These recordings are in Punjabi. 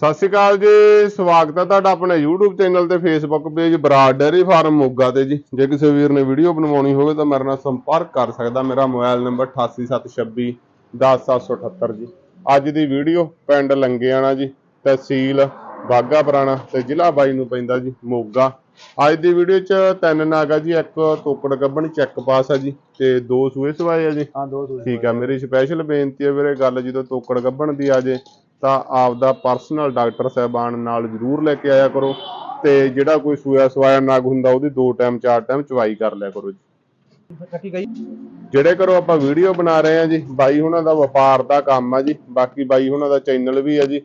ਸਤਿ ਸ਼੍ਰੀ ਅਕਾਲ ਜੀ ਸਵਾਗਤ ਹੈ ਤੁਹਾਡਾ ਆਪਣੇ YouTube ਚੈਨਲ ਤੇ Facebook page Brar dairy farm Moga ਤੇ ਜੀ। ਜੇ ਕਿਸੇ ਵੀਰ ਨੇ ਵੀਡੀਓ ਬਣਵਾਉਣੀ ਹੋਵੇ ਤਾਂ ਮੇਰੇ ਨਾਲ ਸੰਪਰਕ ਕਰ ਸਕਦਾ। ਮੇਰਾ ਮੋਬਾਈਲ ਨੰਬਰ 8876 10778 ਜੀ। ਅੱਜ ਦੀ ਵੀਡੀਓ ਪਿੰਡ ਲੰਗਿਆਣਾ ਜੀ ਤਹਿਸੀਲ ਬਾਗਾ ਪੁਰਾਣਾ ਤੇ ਜ਼ਿਲ੍ਹਾ ਬਾਈ ਨੂੰ ਪੈਂਦਾ ਜੀ ਮੋਗਾ। ਅੱਜ ਦੀ ਵੀਡੀਓ ਚ ਤਿੰਨ ਨਾਗ ਜੀ ਇੱਕ ਤੋਕੜ ਗੱਬਣ ਚੈੱਕ ਪਾਸ ਆ ਜੀ ਤੇ ਦੋ ਸੂਏ ਸਵਾਏ ਆ ਜੀ। ਹਾਂ ਦੋ ਸੂਏ ਠੀਕ ਆ ਮੇਰੀ ਸਪੈਸ਼ਲ ਬੇਨਤੀ ਹੈ ਵੀਰੇ ਗੱਲ ਜਦੋਂ ਤੋਕੜ ਗੱਭਣ ਦੀ ਆ ਜੇ ਤਾਂ ਆਪਦਾ ਪਰਸਨਲ ਡਾਕਟਰ ਸਾਹਿਬਾਨ ਨਾਲ ਜ਼ਰੂਰ ਲੈ ਕੇ ਆਇਆ ਕਰੋ ਤੇ ਜਿਹੜਾ ਕੋਈ ਸੂਆ ਸਵਾਇਆ ਨਗ ਹੁੰਦਾ ਉਹਦੀ ਦੋ ਟਾਈਮ ਚਾਰ ਟਾਈਮ ਚਵਾਈ ਕਰ ਲਿਆ ਕਰੋ ਜੀ। ਜਿਹੜੇ ਕਰੋ ਆਪਾਂ ਵੀਡੀਓ ਬਣਾ ਰਹੇ ਆ ਜੀ, ਬਾਈ ਉਹਨਾਂ ਦਾ ਵਪਾਰ ਦਾ ਕੰਮ ਆ ਜੀ, ਬਾਕੀ ਬਾਈ ਉਹਨਾਂ ਦਾ ਚੈਨਲ ਵੀ ਆ ਜੀ,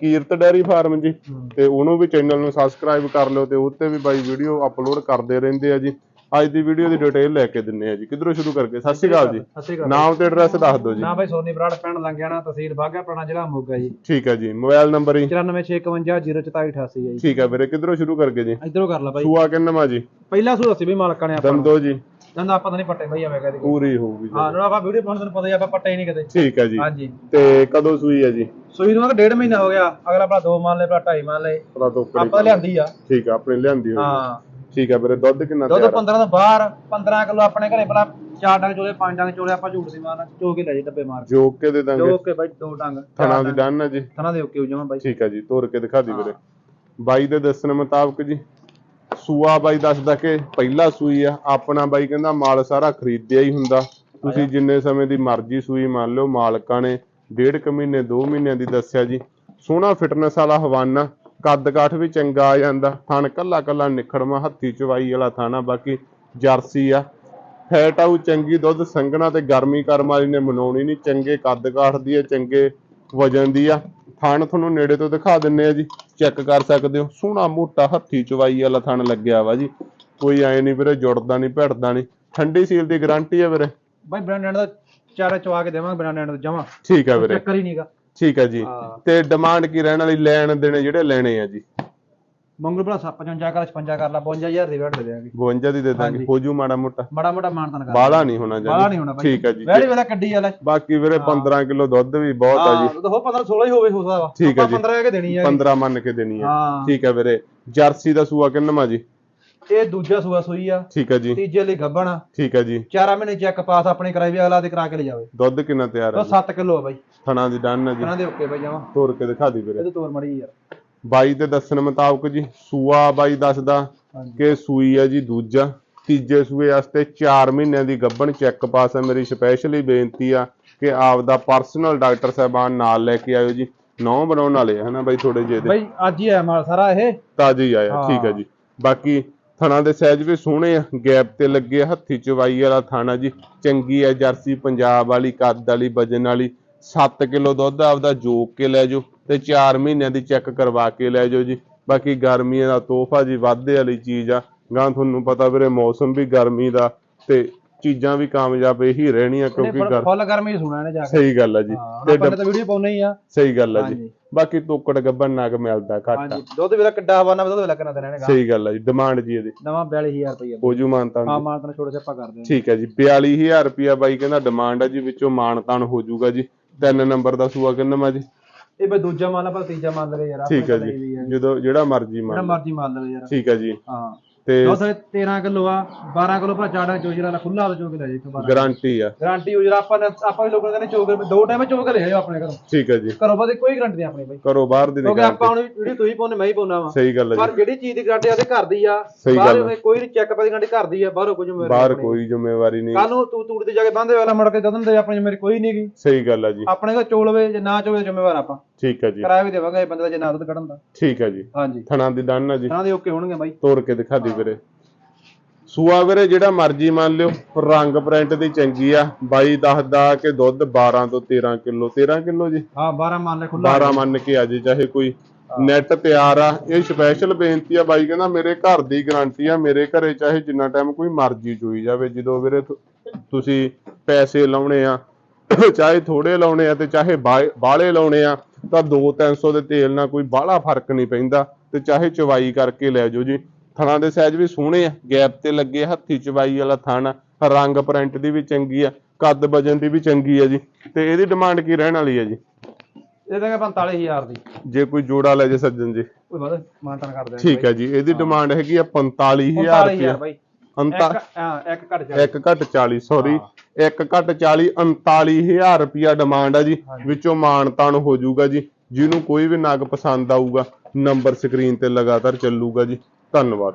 ਕੀਰਤ ਡੈਰੀ ਫਾਰਮ ਜੀ, ਤੇ ਉਹਨੂੰ ਵੀ ਚੈਨਲ ਨੂੰ ਸਬਸਕ੍ਰਾਈਬ ਕਰ ਲਿਓ ਤੇ ਉੱਤੇ ਵੀ ਬਾਈ ਵੀਡੀਓ ਅਪਲੋਡ ਕਰਦੇ ਰਹਿੰਦੇ ਆ ਜੀ। ਅੱਜ ਦੀ ਵੀਡੀਓ ਦੀ ਡਿਟੇਲ ਲੈ ਕੇ ਦਿੰਨੇ ਆ ਜੀ। ਕਿੱਧਰੋਂ ਸ਼ੁਰੂ ਕਰਕੇ? ਸਤਿ ਸ਼੍ਰੀ ਅਕਾਲ ਜੀ। ਨਾਮ ਤੇ ਐਡਰੈਸ ਦੱਸ ਦਿਓ ਜੀ। ਨਾ ਬਾਈ ਸੋਨੀ ਬਰਾੜ ਪਿੰਡ ਲੰਗਿਆਣਾ ਤਹਿਸੀਲ ਬਾਗਾ ਪੁਰਾਣਾ ਜ਼ਿਲ੍ਹਾ ਮੋਗਾ ਜੀ। ਠੀਕ ਹੈ ਜੀ। ਮੋਬਾਈਲ ਨੰਬਰ ਹੀ 9465504488 ਜੀ। ਠੀਕ ਹੈ ਵੀਰੇ ਕਿੱਧਰੋਂ ਸ਼ੁਰੂ ਕਰਕੇ ਜੀ? ਇਧਰੋਂ ਕਰ ਲਾ ਬਾਈ ਸੂਆ ਕਿੰਨਵਾ ਜੀ? ਪਹਿਲਾ ਸੂਰ ਅਸੀਂ ਵੀ ਮਾਲਕਾਂ ਨੇ ਆਪਾਂ ਨੂੰ। ਦੰਦੋ ਜੀ। ਦੰਦ ਆਪਾਂ ਤਾਂ ਨਹੀਂ ਪੱਟੇ ਬਾਈ ਆਵੇ ਕਦੇ ਪੂਰੀ ਹੋਊਗੀ ਹਾਂ ਜੀ ਨਾ ਆਪਾਂ ਵੀਡੀਓ ਪਾਉਣ ਤੁਹਾਨੂੰ ਪਤਾ ਹੀ ਆ, ਆਪਾਂ ਪੱਟੇ ਹੀ ਨਹੀਂ ਕਦੇ। ਠੀਕ ਹੈ ਜੀ। ਹਾਂਜੀ। ਤੇ ਕਦੋਂ ਸੂਈ ਹੈ ਜੀ? ਸੂਈ ਨੂੰ ਤਾਂ ਡੇਢ ਮਹੀਨਾ ਹੋ ਗਿਆ। ਅਗਲਾ ਭਰਾ ਦੋ ਮੰਨ ਲੈ ਭਰਾ ਢਾਈ ਮੰਨ ਲੈ। ਆਪਾਂ ਲਿਆਂਦੀ ਆ। ਠੀਕ ਹੈ ਆਪਣੇ ਲਿਆਂਦੀ ਹੋਈ ਹਾਂ। ਠੀਕ ਹੈ ਵੀਰੇ ਦੁੱਧ ਕਿੰਨਾ ਦੁੱਧ ਤਿਆਰ ਆ? 15 ਤੋਂ ਬਾਹਰ 15 ਕਿਲੋ ਆਪਣੇ ਘਰੇ ਭਰਾ ਚਾਰ ਡੰਗ ਚੋਲੇ ਪੰਜ ਡੰਗ ਚੋਲੇ ਆਪਾਂ ਝੂਠ ਦੀ ਮਾਰਨ ਚੋ ਕੇ ਲੈ ਜੀ ਡੱਬੇ ਮਾਰ ਜੋਕ ਕੇ ਦੇ ਦਾਂਗੇ। ਜੋ ਕੇ ਬਾਈ ਦੋ ਡੰਗ ਥਣਾ ਦੀ ਡਨ ਹੈ ਜੀ। ਥਣਾ ਦੇ ਓਕੇ ਹੋ ਜਾਵਾਂ ਬਾਈ। ਠੀਕ ਹੈ ਜੀ ਤੋਰ ਕੇ ਦਿਖਾ ਦੀ ਵੀਰੇ। ਬਾਈ ਦੇ ਦੱਸਣ ਮੁਤਾਬਕ ਜੀ ਸੂਆ ਬਾਈ ਦੱਸਦਾ ਕਿ ਪਹਿਲਾ ਸੂਈ ਆ ਆਪਣਾ ਬਾਈ ਕਹਿੰਦਾ ਮਾਲ ਸਾਰਾ ਖਰੀਦਿਆ ਹੀ ਹੁੰਦਾ। ਤੁਸੀਂ ਜਿੰਨੇ ਸਮੇਂ ਦੀ ਮਰਜ਼ੀ ਸੂਈ ਮੰਨ ਲਓ ਮਾਲਕਾਂ ਨੇ ਡੇਢ ਕੁ ਮਹੀਨੇ 2 ਮਹੀਨਿਆਂ ਦੀ ਦੱਸਿਆ ਜੀ। ਸੋਹਣਾ ਫਿਟਨੈਸ ਵਾਲਾ ਹਵਾਨਾ ਕੱਦ ਕਾਠ ਵੀ ਚੰਗਾ ਆ ਜਾਂਦਾ। ਥਣ ਕੱਲਾ ਕੱਲਾ ਨਿਖੜਵਾ ਹੱਥੀ ਚਵਾਈ ਵਾਲਾ ਥਾਣਾ ਬਾਕੀ ਜਰਸੀ ਆ। ਫੈਟ ਆਊ ਚੰਗੀ ਦੁੱਧ ਸੰਘਣਾ ਤੇ ਗਰਮੀ ਕਰਮ ਵਾਲੀ ਨੇ ਮਨਾਉਣੀ ਨਹੀਂ। ਚੰਗੇ ਕੱਦ ਕਾਠ ਦੀ ਹੈ ਚੰਗੇ ਵਜਨ ਦੀ ਆ। ਥਣ ਤੁਹਾਨੂੰ ਨੇੜੇ ਤੋਂ ਦਿਖਾ ਦਿੰਨੇ ਆ ਜੀ। ਚੈੱਕ ਕਰ ਸਕਦੇ ਹੋ। ਸੋਹਣਾ ਮੋਟਾ ਹੱਥੀ ਚਵਾਈ ਵਾਲਾ ਥਣ ਲੱਗਿਆ ਵਾ ਜੀ। ਕੋਈ ਐ ਨਹੀਂ ਵੀਰੇ ਜੁੜਦਾ ਨਹੀਂ ਭਿੜਦਾ ਨਹੀਂ। ਠੰਡੀ ਸੀਲ ਦੀ ਗਾਰੰਟੀ ਹੈ ਵੀਰੇ। ਬਾਈ ਬ੍ਰਾਂਡਡ ਦਾ ਚਾਰੇ ਚਵਾ ਕੇ ਦੇਵਾਂਗੇ ਬ੍ਰਾਂਡਡ ਦਾ ਜਮਾ। ਠੀਕ ਹੈ ਵੀਰੇ। ਚੱਕਰ ਹੀ ਨਹੀਂਗਾ ਠੀਕ ਹੈ ਜੀ। ਹਾਂ। ਤੇ ਡਿਮਾਂਡ ਕੀ ਰਹਿਣ ਵਾਲੀ? ਲੈਣ ਦੇਣੇ ਜਿਹੜੇ ਲੈਣੇ ਆ ਜੀ। ਮੰਗਲ ਭਰਾ 55 ਕਰ 56 ਕਰ ਲਾ 52000 ਦੀ ਵੇਟ ਦੇ ਦੇਵਾਂਗੇ 52 ਦੀ ਦੇ ਦਾਂਗੇ ਹਾਂਜੀ। ਹੋ ਜੂ ਮਾੜਾ ਮੋਟਾ। ਮਾੜਾ ਮੋਟਾ ਮਾਨਤਨ ਕਰ ਬਾਲਾ ਨਹੀਂ ਹੋਣਾ ਬਾਲਾ ਨਹੀਂ ਹੋਣਾ ਬਾਈ ਠੀਕ ਹੈ ਜੀ। ਵੈੜੀ ਵੇਲਾ ਕੱਢੀ ਵਾਲਾ ਬਾਕੀ ਵੀਰੇ 15 ਕਿਲੋ ਦੁੱਧ ਵੀ ਬਹੁਤ ਆ ਜੀ। ਹਾਂ ਤਾਂ ਹੋ 15 16 ਹੀ ਹੋਵੇ ਹੋ ਸਕਦਾ ਵਾ। ਠੀਕ ਹੈ ਆਪਾਂ ਜੀ। 15 ਕੇ ਦੇਣੀ ਹੈ 15 ਮੰਨ ਕੇ ਦੇਣੀ ਹੈ ਹਾਂ। ਠੀਕ ਹੈ ਵੀਰੇ। ਜਰਸੀ ਦਾ ਸੂਆ ਕਿੰਨਵਾ ਜੀ? ਇਹ ਦੂਜਾ ਸੂਆ ਸੂਈ ਆ। ਠੀਕ ਹੈ ਜੀ। ਤੀਜੇ ਲਈ ਗੱਬਣ ਆ। ਠੀਕ ਹੈ ਜੀ। ਚਾਰਾਂ ਮਹੀਨੇ ਚੈੱਕ ਪਾਸ ਆਪਣੇ ਕਰਾਈ ਵੀ ਅਗਲਾ ਦੇ ਕਰਾ ਕੇ ਲੈ ਜਾਵੇ। ਦੁੱਧ ਕਿੰਨਾ ਤਿਆਰ ਹੈ ਤਾਂ 7 ਕਿਲੋ ਆ ਬਾਈ। ਥਣਾ ਦੀ ਡਨ ਹੈ ਜੀ। ਇਹਨਾਂ ਦੇ ਓਕੇ ਬਾਈ ਜਮਾ। ਤੋਰ ਕੇ ਦਿਖਾ ਦੀ ਵੀਰੇ। ਇਹਦੇ ਤੋਰ ਮੜੀ ਯਾਰ ਬਾਈ ਦੇ ਦੱਸਣ ਮੁਤਾਬਕ ਜੀ ਸੂਆ ਬਾਈ ਦੱਸਦਾ ਕਿ ਸੂਈ ਹੈ ਜੀ ਦੂਜਾ। ਤੀਜੇ ਸੂਏ ਵਾਸਤੇ 4 ਮਹੀਨਿਆਂ ਦੀ ਗੱਭਣ ਚੈੱਕ ਪਾਸ ਹੈ ਮੇਰੀ ਸਪੈਸ਼ਲੀ ਬੇਨਤੀ ਆ ਕਿ ਆਪਦਾ ਪਰਸਨਲ ਡਾਕਟਰ ਸਾਹਿਬਾਨ ਨਾਲ ਲੈ ਕੇ ਆਇਓ ਜੀ। ਨੌ ਬਣਾਉਣ ਵਾਲੇ ਆ ਹਨਾ ਬਾਈ ਥੋੜੇ ਜਿਹੇ ਦੇ ਬਾਈ ਅੱਜ ਹੀ ਆਇਆ ਮਾਲ ਸਾਰਾ ਇਹ? ਤਾਜ਼ੀ ਆਇਆ। ਠੀਕ ਹੈ। ਜੀ। ਬਾਕੀ ਥਣਾ ਦੇ ਸਾਈਜ਼ ਵੀ ਸੋਹਣੇ ਆ ਗੈਪ ਤੇ ਲੱਗੇ ਆ, ਹੱਥੀ ਚਵਾਈ ਵਾਲਾ ਥਾਣਾ ਜੀ। ਚੰਗੀ ਹੈ ਜਰਸੀ ਪੰਜਾਬ ਵਾਲੀ ਕੱਦ ਵਾਲੀ ਵਜਨ ਵਾਲੀ। 7 ਕਿਲੋ ਦੁੱਧ ਆਪਦਾ ਜੋਕ ਕੇ ਲੈ ਜਾਓ ਤੇ 4 ਮਹੀਨਿਆਂ ਦੀ ਚੈੱਕ ਕਰਵਾ ਕੇ ਲੈ ਜਾਓ ਜੀ। ਬਾਕੀ ਗਰਮੀਆਂ ਦਾ ਤੋਹਫਾ ਜੀ ਵਾਧੇ ਵਾਲੀ ਚੀਜ਼ ਆ। ਗਾਂ ਤੁਹਾਨੂੰ ਪਤਾ ਵੀਰੇ ਮੌਸਮ ਵੀ ਗਰਮੀ ਦਾ ਤੇ ਚੀਜ਼ਾਂ ਵੀ ਕਾਮਯਾਬ ਇਹੀ ਰਹਿਣੀਆਂ ਕਿਉਂਕਿ ਗਰ ਫੁੱਲ ਗਰਮੀ ਸੁਣਾ ਇਹਨੇ ਜਾ ਕੇ। ਸਹੀ ਗੱਲ ਆ ਜੀ। ਹਾਂ ਤੇ ਆਪਾਂ ਨੇ ਤਾਂ ਵੀਡੀਓ ਪਾਉਣੀ ਹੀ ਆ। ਸਹੀ ਗੱਲ ਆ ਜੀ। ਬਾਕੀ ਤੋਕੜ ਗੱਬਨ ਨਗ ਮਿਲਦਾ ਘੱਟ ਆ। ਹਾਂਜੀ। ਦੁੱਧ ਵੇਲਾ ਕਿੱਡਾ ਹਵਾਨਾ ਦੁੱਧ ਵੇਲਾ ਕਿੰਨਾ ਦੇਣਾ ਇਹਨੇ ਸਹੀ ਗੱਲ ਆ ਜੀ। ਡਿਮਾਂਡ ਜੀ ਇਹਦੀ। ਨਵਾਂ 42000 ਰੁਪਏ ਹੋਜੂ ਮਾਨਤਾ ਹਾਂ ਮਾਨ ਤਨ ਛੋੜੇ ਛੱਪਾ ਕਰਦੇ ਆ ਠੀਕ ਹੈ ਜੀ। 42000 ਰੁਪਿਆ ਬਾਈ ਕਹਿੰਦਾ ਡਿਮਾਂਡ ਹੈ ਜੀ ਵਿੱਚੋਂ ਮਾਨਤਾਨ ਹੋ ਜਾਊਗਾ ਜੀ। ਤਿੰਨ ਨੰਬਰ ਦਾ ਸੂਆ ਕਿੰਨਾ ਜੀ? ਇਹ ਬਈ ਦੂਜਾ ਮਾਲ ਆ ਪਰ ਤੀਜਾ ਮਾਲ ਲਵੇ ਯਾਰ ਠੀਕ ਹੈ ਜੀ। ਹੈ। ਜਦੋਂ ਜਿਹੜਾ ਮਰਜ਼ੀ ਜਿਹੜਾ ਮੰਨ ਮਰਜ਼ੀ ਮਾਲ ਲਵੇ ਯਾਰ। ਠੀਕ ਹੈ ਜੀ। ਹਾਂ। ਤੇ ਦੋ ਸਾਰੇ 13 ਕਿਲੋ ਆ 12 ਕਿਲੋ ਭਰਾ ਚਾੜਾ ਚੋਜਰਾ ਦਾ ਖੁੱਲਾ ਚੋਕ ਲੈ ਜੇ ਇੱਕ ਗਾਰੰਟੀ ਆ। ਗਾਰੰਟੀ ਹੋ ਜਰਾ ਆਪਾਂ ਨੇ ਆਪਾਂ ਵੀ ਲੋਕਾਂ ਨੇ ਕਹਿੰਦੇ ਚੋਕ ਦੋ ਟਾਈਮ ਚੋਕ ਲੈ ਜਾਓ ਆਪਣੇ ਘਰੋਂ। ਠੀਕ ਹੈ ਜੀ। ਘਰੋਂ ਬਾਅਦ ਕੋਈ ਗਾਰੰਟੀ ਨਹੀਂ ਆਪਣੀ ਬਈ। ਕਰੋ ਬਾਹਰ ਦੀ ਕਿਉਂਕਿ ਆਪਾਂ ਹੁਣ ਵੀਡੀਓ ਤੁਸੀਂ ਪਾਉਣੇ ਮੈਂ ਹੀ ਪਾਉਣਾ ਵਾ। ਸਹੀ ਗੱਲ ਹੈ ਪਰ ਜੀ ਜਿਹੜੀ ਚੀਜ਼ ਦੀ ਗਾਰੰਟੀ ਆਦੇ ਘਰ ਦੀ ਆ ਸਹੀ ਬਾਹਰ ਗੱਲ ਆ। ਕੋਈ ਨਹੀਂ ਚੈੱਕ ਪਾਦੀ ਗਾਰੰਟੀ ਘਰ ਦੀ ਆ ਬਾਹਰੋਂ ਕੁਝ ਮੇਰੇ ਬਾਹਰ ਕੋਈ ਜ਼ਿੰਮੇਵਾਰੀ ਨਹੀਂ। ਕੱਲ ਨੂੰ ਤੂੰ ਤੂੜ ਤੇ ਜਾ ਕੇ ਬੰਦੇ ਵਾਲਾ ਮੁੜ ਕੇ ਦਦਨ ਦੇ ਆਪਣੀ ਮੇਰੀ ਕੋਈ ਨਹੀਂ ਸਹੀ ਗੱਲ ਹੈ ਜੀ। ਆਪਣੇ ਕੋਲ ਚੋਲਵੇ ਜੇ ਨਾ ਚੋਲੇ ਜ਼ਿੰਮੇਵਾਰ ਆਪਾਂ। ਠੀਕ ਹੈ ਜੀ। ਕਿਰਾਇਆ ਵੀ ਦੇਵਾਂਗੇ ਇਹ ਬੰਦੇ ਦਾ ਜੇ ਨਾ ਦੁੱਧ ਕੱਢਣ ਦਾ। ਠੀਕ ਹੈ ਜੀ। ਹਾਂਜੀ। ਥਣਾ ਦੀ ਹੈ ਜੀ। ਇਹਨਾਂ ਦੇ ਓਕੇ ਹੋਣਗੇ ਬਾਈ। ਤੋੜ ਕੇ ਦਿਖਾ ਦੀ ਵੀਰੇ। ਸੂਆ ਵੀਰੇ ਜਿਹੜਾ ਮਰਜ਼ੀ ਮੰਨ ਲਿਓ ਰੰਗ ਪ੍ਰਿੰਟ ਦੀ ਚੰਗੀ ਆ। ਬਾਈ ਦੱਸਦਾ ਕਿ ਦੁੱਧ 12 ਤੋਂ 13 ਕਿਲੋ। 13 ਕਿਲੋ ਜੀ? ਹਾਂ 12 ਮੰਨ ਲੈ ਖੁੱਲਾ 12 ਮੰਨ ਕੇ ਆ ਜੇ ਚਾਹੇ ਕੋਈ ਨੈਟ ਤਿਆਰ ਆ। ਇਹ ਸਪੈਸ਼ਲ ਬੇਨਤੀ ਆ ਬਾਈ ਕਹਿੰਦਾ ਮੇਰੇ ਘਰ ਦੀ ਗਾਰੰਟੀ ਆ। ਮੇਰੇ ਘਰੇ ਚਾਹੇ ਜਿੰਨਾ ਟਾਈਮ ਕੋਈ ਮਰਜ਼ੀ ਚੋਈ ਜਾਵੇ ਜਦੋਂ ਵੀਰੇ ਤੁਸੀਂ ਪੈਸੇ ਲਾਉਣੇ ਆ ਚਾਹੇ ਥੋੜੇ ਲਾਉਣੇ ਆ ਤੇ ਚਾਹੇ ਬਾਹਲੇ ਲਾਉਣੇ ਆ ਤਾਂ 2-300 ਦੇ ਤੇਲ ਨਾਲ ਕੋਈ ਬਾਹਲਾ ਫ਼ਰਕ ਨਹੀਂ ਪੈਂਦਾ ਤੇ ਚਾਹੇ ਚਵਾਈ ਕਰਕੇ ਲੈ ਜਾਓ ਜੀ। ਥਣਾ ਦੇ ਸਾਈਜ਼ ਵੀ ਸੋਹਣੇ ਆ ਗੈਪ ਤੇ ਲੱਗੇ ਹੱਥੀ ਚਵਾਈ ਵਾਲਾ ਥਣ ਰੰਗ ਪ੍ਰਿੰਟ ਦੀ ਵੀ ਚੰਗੀ ਆ ਕੱਦ ਵਜਨ ਦੀ ਵੀ ਚੰਗੀ ਆ ਜੀ। ਤੇ ਇਹਦੀ ਡਿਮਾਂਡ ਕੀ ਰਹਿਣ ਵਾਲੀ ਆ ਜੀ? ਇਹ ਤਾਂ 45000 ਦੀ। ਜੇ ਕੋਈ ਜੋੜਾ ਲੈ ਜੇ ਸੱਜਣ ਜੀ। ਮਾਨਤਨ ਕਰ ਦਿਆਂਗੇ ਠੀਕ ਹੈ ਜੀ ਇਹਦੀ ਡਿਮਾਂਡ ਹੈਗੀ ਆ 45000 ਰੁਪਏ 45000 ਬਾਈ। ਅੰਤਾ। ਇੱਕ ਘੱਟ ਜਾ ਇੱਕ ਘੱਟ 40 ਸੌਰੀ ਇੱਕ ਘੱਟ 40 39000 ਰੁਪਿਆ ਡਿਮਾਂਡ ਆ ਜੀ। ਵਿੱਚੋਂ ਮਾਨਤਾਨ ਹੋ ਜਾਊਗਾ ਜੀ। ਜਿਹਨੂੰ ਕੋਈ ਵੀ ਨਗ ਪਸੰਦ ਆਊਗਾ ਨੰਬਰ ਸਕਰੀਨ ਤੇ ਲਗਾਤਾਰ ਚੱਲੂਗਾ ਜੀ। ਧੰਨਵਾਦ।